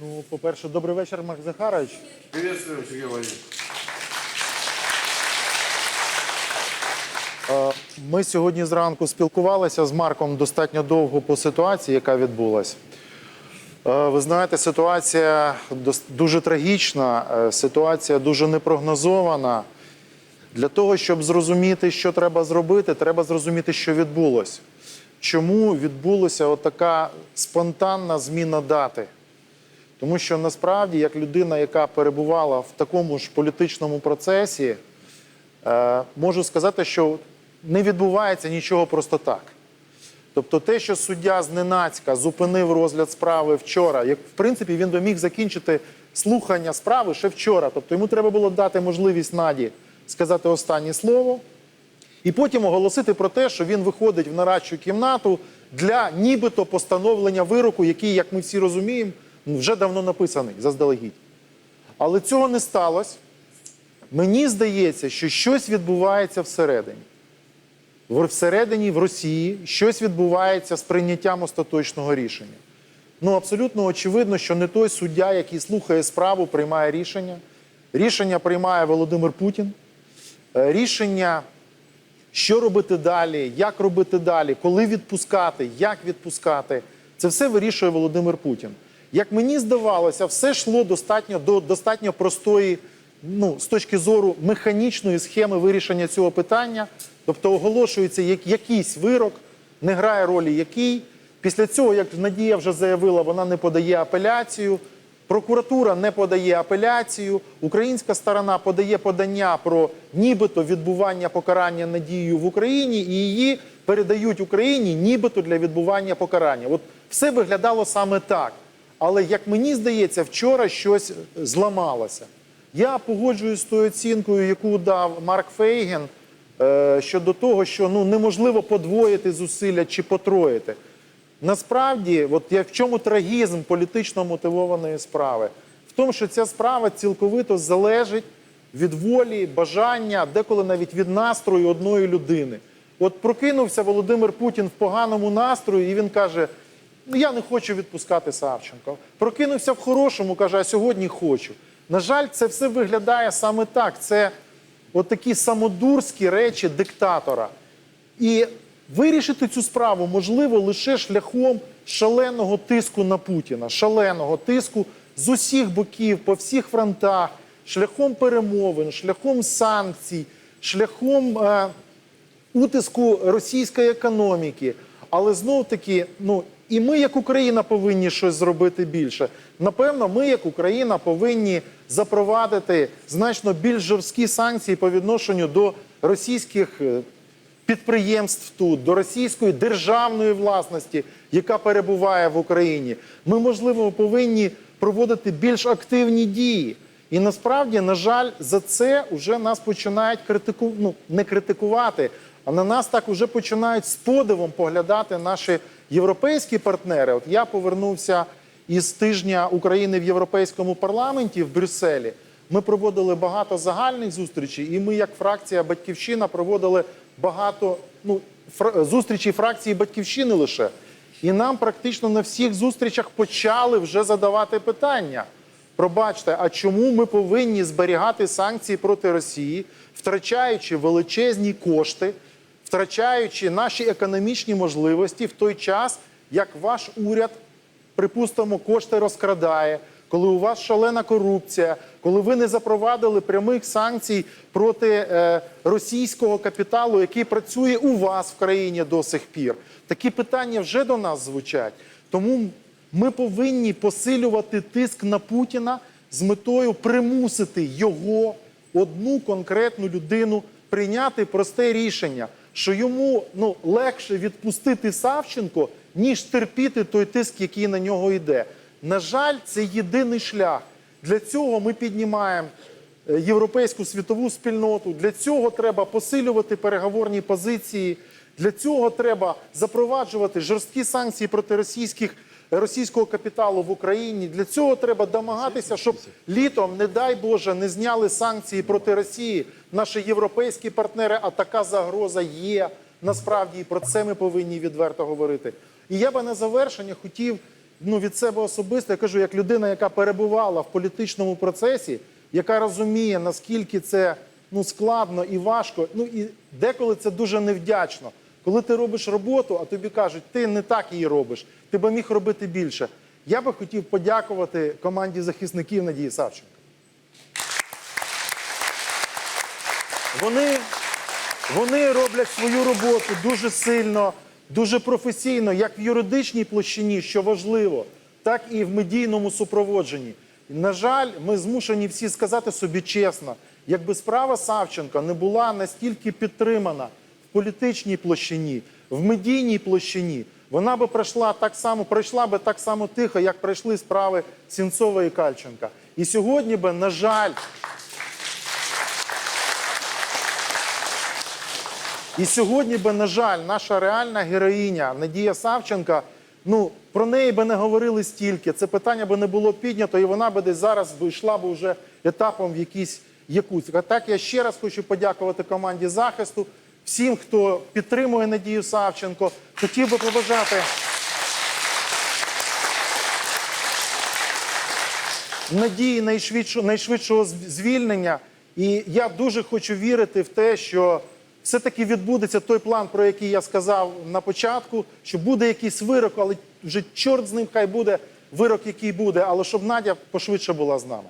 Ну, по-перше, добрий вечір, Марк Захарович. Приветствую, Сергей Владимирович. Е, Ми сьогодні зранку спілкувалися з Марком достатньо довго по ситуації, яка відбулась. Е, Ви знаєте, ситуація дуже трагічна, е, ситуація дуже непрогнозована. Для того, щоб зрозуміти, що треба зробити, треба зрозуміти, що відбулося. Чому відбулася отака спонтанна зміна дати? Тому що насправді, як людина, яка перебувала в такому ж політичному процесі, е, можу сказати, що не відбувається нічого просто так. Тобто, те, що суддя зненацька зупинив розгляд справи вчора, як в принципі він би міг закінчити слухання справи ще вчора. Тобто йому треба було дати можливість Наді сказати останнє слово, і потім оголосити про те, що він виходить в нарадчу кімнату для нібито постановлення вироку, який, як ми всі розуміємо, вже давно написаний заздалегідь. Але цього не сталося. Мені здається, що щось відбувається всередині. Всередині в Росії щось відбувається з прийняттям остаточного рішення. Ну, абсолютно очевидно, що не той суддя, який слухає справу, приймає рішення. Рішення приймає Володимир Путін. Е, Рішення, що робити далі, як робити далі, коли відпускати, як відпускати, це все вирішує Володимир Путін. Як мені здавалося, все йшло достатньо до достатньо простої, ну, з точки зору механічної схеми вирішення цього питання. Тобто оголошується як- якийсь вирок, не грає ролі який. Після цього, як Надія вже заявила, вона не подає апеляцію. Прокуратура не подає апеляцію, українська сторона подає подання про нібито відбування покарання надією в Україні, і її передають Україні нібито для відбування покарання. От все виглядало саме так. Але як мені здається, вчора щось зламалося. Я погоджуюсь з тою оцінкою, яку дав Марк Фейген е, щодо того, що ну неможливо подвоїти зусилля чи потроїти. Насправді, от я в чому трагізм політично мотивованої справи? В тому, що ця справа цілковито залежить від волі, бажання, деколи навіть від настрою одної людини. От прокинувся Володимир Путін в поганому настрої, і він каже: я не хочу відпускати Савченко. Прокинувся в хорошому, каже, а сьогодні хочу. На жаль, це все виглядає саме так. Це от такі самодурські речі диктатора. І вирішити цю справу можливо лише шляхом шаленого тиску на Путіна, шаленого тиску з усіх боків, по всіх фронтах, шляхом перемовин, шляхом санкцій, шляхом е, утиску російської економіки. Але знов таки, ну і ми, як Україна, повинні щось зробити більше. Напевно, ми, як Україна, повинні запровадити значно більш жорсткі санкції по відношенню до російських е, підприємств тут, до російської державної власності, яка перебуває в Україні. Ми, можливо, повинні проводити більш активні дії. І насправді, на жаль, за це вже нас починають критику... ну, не критикувати, а на нас так вже починають з подивом поглядати наші європейські партнери. От я повернувся із тижня України в Європейському парламенті в Брюсселі. Ми проводили багато загальних зустрічей, і ми, як фракція Батьківщина, проводили багато ну, фра... зустрічей фракції Батьківщини лише. І нам практично на всіх зустрічах почали вже задавати питання. Пробачте, а чому ми повинні зберігати санкції проти Росії, втрачаючи величезні кошти, втрачаючи наші економічні можливості в той час, як ваш уряд, припустимо, кошти розкрадає, коли у вас шалена корупція, коли ви не запровадили прямих санкцій проти е, російського капіталу, який працює у вас в країні до сих пір. Такі питання вже до нас звучать. Тому ми повинні посилювати тиск на Путіна з метою примусити його одну конкретну людину прийняти просте рішення, що йому ну легше відпустити Савченко, ніж терпіти той тиск, який на нього йде. На жаль, це єдиний шлях. Для цього ми піднімаємо е, європейську світову спільноту. Для цього треба посилювати переговорні позиції. Для цього треба запроваджувати жорсткі санкції проти російських російського капіталу в Україні. Для цього треба домагатися, щоб літом, не дай Боже, не зняли санкції проти Росії. Наші європейські партнери, а така загроза є. Насправді і про це ми повинні відверто говорити. І я би на завершення хотів ну, від себе особисто, я кажу, як людина, яка перебувала в політичному процесі, яка розуміє, наскільки це ну, складно і важко. Ну і деколи це дуже невдячно. Коли ти робиш роботу, а тобі кажуть, ти не так її робиш, ти би міг робити більше. Я би хотів подякувати команді захисників Надії Савченко. Вони, вони роблять свою роботу дуже сильно, дуже професійно, як в юридичній площині, що важливо, так і в медійному супроводженні. На жаль, ми змушені всі сказати собі чесно, якби справа Савченка не була настільки підтримана політичній площині, в медійній площині, вона би пройшла так само, пройшла би так само тихо, як пройшли справи Сінцова і Кальченка. І сьогодні би, на жаль, І сьогодні би, на жаль, наша реальна героїня Надія Савченка, ну про неї би не говорили стільки. Це питання би не було піднято, і вона би десь зараз йшла би вже етапом в якийсь якусь. А так я ще раз хочу подякувати команді захисту, всім, хто підтримує Надію Савченко. Хотів би побажати. надії найшвидшого, найшвидшого звільнення. І я дуже хочу вірити в те, що все-таки відбудеться той план, про який я сказав на початку, що буде якийсь вирок, але вже чорт з ним, хай буде вирок, який буде, але щоб Надя пошвидше була з нами.